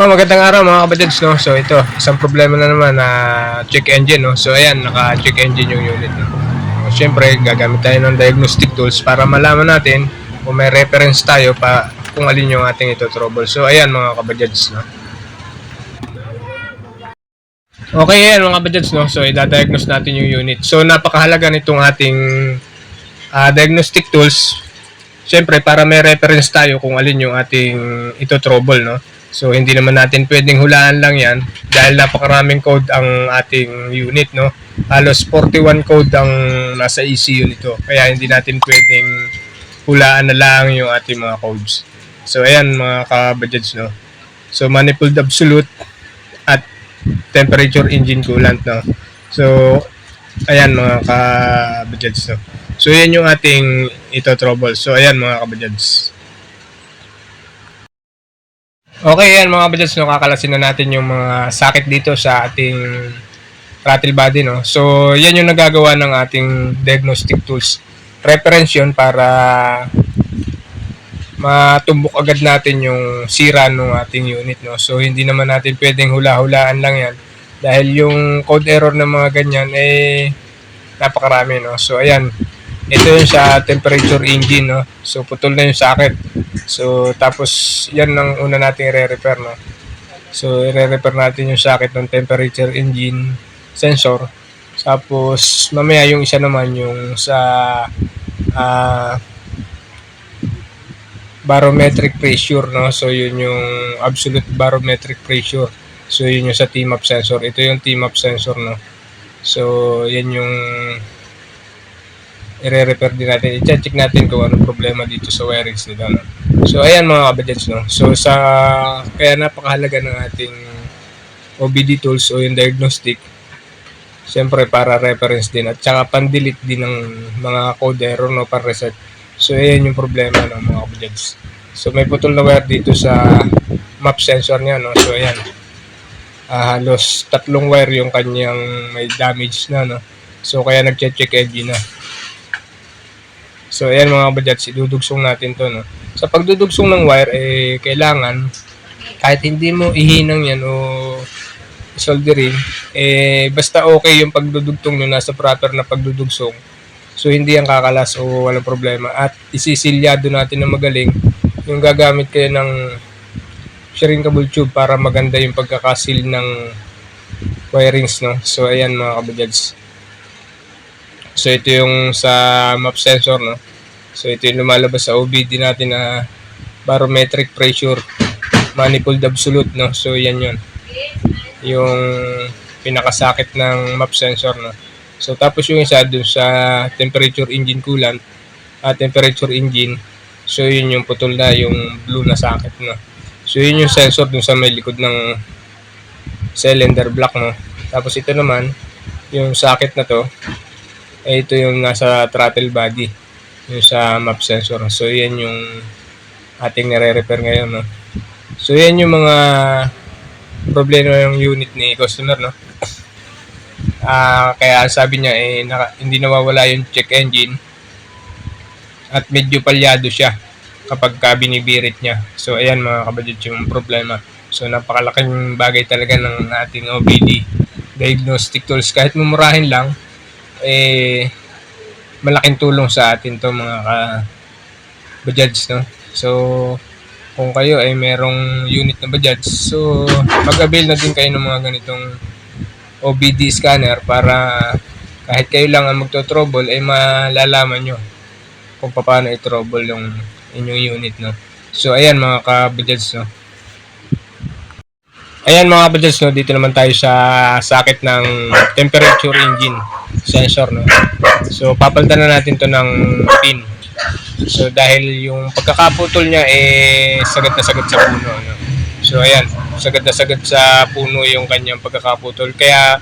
Oh, magandang araw mga kabatids, no? So ito, isang problema na naman na check engine, no? So ayan, naka-check engine yung unit, no? So, Siyempre, gagamit tayo ng diagnostic tools para malaman natin kung may reference tayo pa kung alin yung ating ito trouble. So ayan mga kabatids, no? Okay, ayan mga kabatids, no? So idadiagnose natin yung unit. So napakahalaga nitong ating ah, diagnostic tools Siyempre, para may reference tayo kung alin yung ating ito trouble, no? So, hindi naman natin pwedeng hulaan lang yan dahil napakaraming code ang ating unit, no? Halos 41 code ang nasa ECU nito. Kaya hindi natin pwedeng hulaan na lang yung ating mga codes. So, ayan mga kabadgets, no? So, manifold absolute at temperature engine coolant, no? So, ayan mga kabadgets, no? So, yan yung ating ito trouble. So, ayan mga kabadgets. Okay, yan mga kabadgets, no? Kakalasin na natin yung mga sakit dito sa ating throttle body, no? So, yan yung nagagawa ng ating diagnostic tools. Reference yun para matumbok agad natin yung sira ng ating unit, no? So, hindi naman natin pwedeng hula-hulaan lang yan. Dahil yung code error ng mga ganyan, eh, napakarami, no? So, ayan. Ito yung sa temperature engine, no? So, putol na yung socket. So, tapos, yan ang una nating i-repair, no? So, i-repair natin yung socket ng temperature engine sensor. Tapos, mamaya yung isa naman yung sa ah barometric pressure, no? So, yun yung absolute barometric pressure. So, yun yung sa T-map sensor. Ito yung T-map sensor, no? So, yan yung i-repair din natin. I-check natin kung ano problema dito sa wirings nito. No? So, ayan mga kabadgets, no? So, sa, kaya napakahalaga ng ating OBD tools o yung diagnostic. Siyempre, para reference din. At saka, pan-delete din ng mga code error, no? Para reset. So, ayan yung problema ng mga kabadgets. So, may putol na wire dito sa map sensor niya, no? So, ayan. Ah, halos tatlong wire yung kanyang may damage na, no? So, kaya nag-check engine na. So, ayan mga kabadgets, idudugsong natin to, no? Sa pagdudugsong ng wire, eh, kailangan, kahit hindi mo ihinang yan o soldering, eh, basta okay yung pagdudugtong nyo nasa proper na pagdudugsong. So, hindi yan kakalas o walang problema. At isisilyado natin na magaling yung gagamit kayo ng shrinkable tube para maganda yung pagkakasil ng wirings, no? So, ayan mga kabadgets. So, ito yung sa map sensor, no? So, ito yung lumalabas sa OBD natin na barometric pressure manifold absolute, no? So, yan yun. Yung pinakasakit ng map sensor, no? So, tapos yung isa dun sa temperature engine coolant at temperature engine. So, yun yung putol na, yung blue na sakit, no? So, yun yung sensor dun sa may likod ng cylinder block, no? Tapos, ito naman, yung socket na to, eh, ito yung nasa throttle body yung sa map sensor. So, yan yung ating nare-repair ngayon, no? So, yan yung mga problema ng unit ni customer, no? Ah, kaya sabi niya, eh, naka, hindi nawawala yung check engine at medyo palyado siya kapag ka binibirit niya. So, ayan mga kabadit yung problema. So, napakalaking bagay talaga ng ating OBD diagnostic tools. Kahit mumurahin lang, eh, malaking tulong sa atin to mga ka Bajads, no? So, kung kayo ay merong unit na Bajads, so, mag-avail na din kayo ng mga ganitong OBD scanner para kahit kayo lang ang magto-trouble, ay malalaman nyo kung paano i-trouble yung inyong unit, no? So, ayan mga ka-Bajads, no? Ayan mga kabadyals, no, dito naman tayo sa sakit ng temperature engine sensor. No? So, papalitan na natin to ng pin. So, dahil yung pagkakaputol niya, eh, sagad na sagad sa puno. No? So, ayan, sagad na sagad sa puno yung kanyang pagkakaputol. Kaya,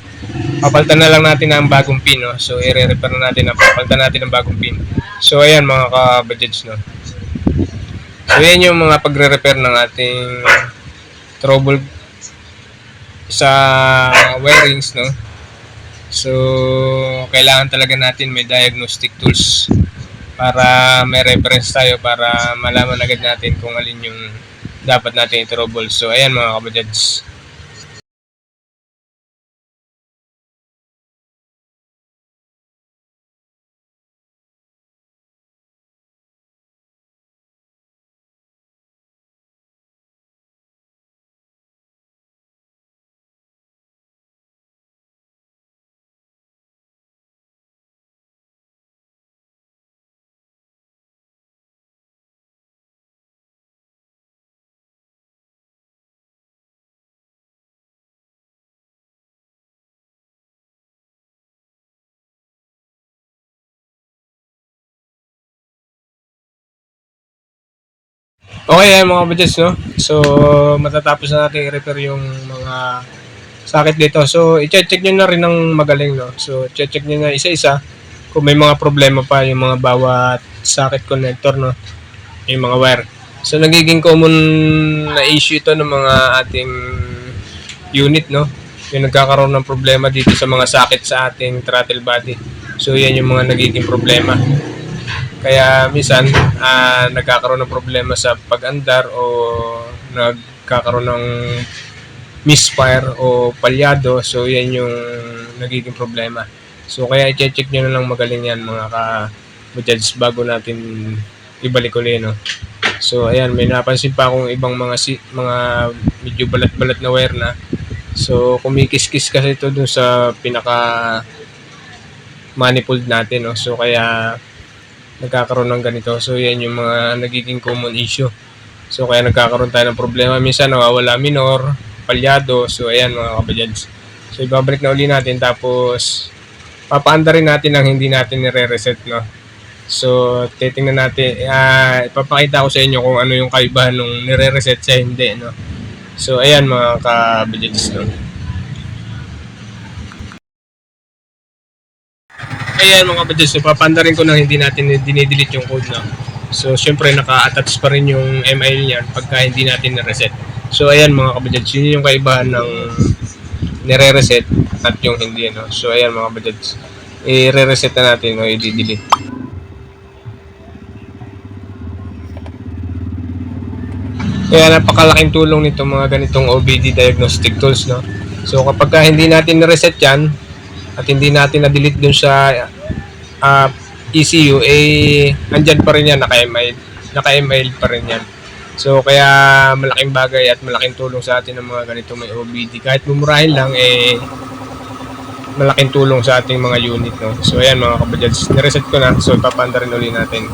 papalitan na lang natin ng bagong pin. No? So, i-repair na natin, na papalitan natin ng bagong pin. So, ayan mga kabadyals, no? So, yan yung mga pagre-repair ng ating trouble sa wirings, no? So, kailangan talaga natin may diagnostic tools para may reference tayo para malaman agad natin kung alin yung dapat natin i-trouble. So, ayan mga kabajads. Okay, ayan mga kabajads, no? So, matatapos na natin i-repair yung mga sakit dito. So, i-check nyo na rin ng magaling, no? So, check nyo na isa-isa kung may mga problema pa yung mga bawat socket connector, no? Yung mga wire. So, nagiging common na issue ito ng mga ating unit, no? Yung nagkakaroon ng problema dito sa mga socket sa ating throttle body. So, yan yung mga nagiging problema. Kaya minsan ah, nagkakaroon ng problema sa pag-andar o nagkakaroon ng misfire o palyado. So yan yung nagiging problema. So kaya i-check nyo na lang magaling yan mga ka-judge bago natin ibalik ulit. No? So ayan, may napansin pa akong ibang mga si mga medyo balat-balat na wire na. So kumikis-kis kasi ito dun sa pinaka manifold natin. No? So kaya nagkakaroon ng ganito. So, yan yung mga nagiging common issue. So, kaya nagkakaroon tayo ng problema. Minsan, nawawala minor, palyado. So, ayan mga kabajads. So, ibabalik na uli natin. Tapos, papaanda rin natin ang hindi natin nire-reset, no? So, titingnan natin. ah ipapakita ko sa inyo kung ano yung kaibahan nung nire-reset sa hindi, no? So, ayan mga kabajads, no? Ayan mga kabadyos, so papanda rin ko nang hindi natin dinidelete yung code na. So, syempre naka-attach pa rin yung email niyan pagka hindi natin na-reset. So, ayan mga kabadyos, yun yung kaibahan ng nire-reset at yung hindi. No? So, ayan mga kabadyos, i-re-reset na natin o i-delete. Kaya napakalaking tulong nito mga ganitong OBD diagnostic tools. No? So, kapag ka hindi natin na-reset yan, at hindi natin na-delete dun sa uh, ECU, eh, andyan pa rin yan, naka-email. Naka-email pa rin yan. So, kaya malaking bagay at malaking tulong sa atin ng mga ganito may OBD. Kahit mumurahin lang, eh, malaking tulong sa ating mga unit. No? So, ayan mga kabajads, nireset ko na. So, ipapanda rin ulit natin.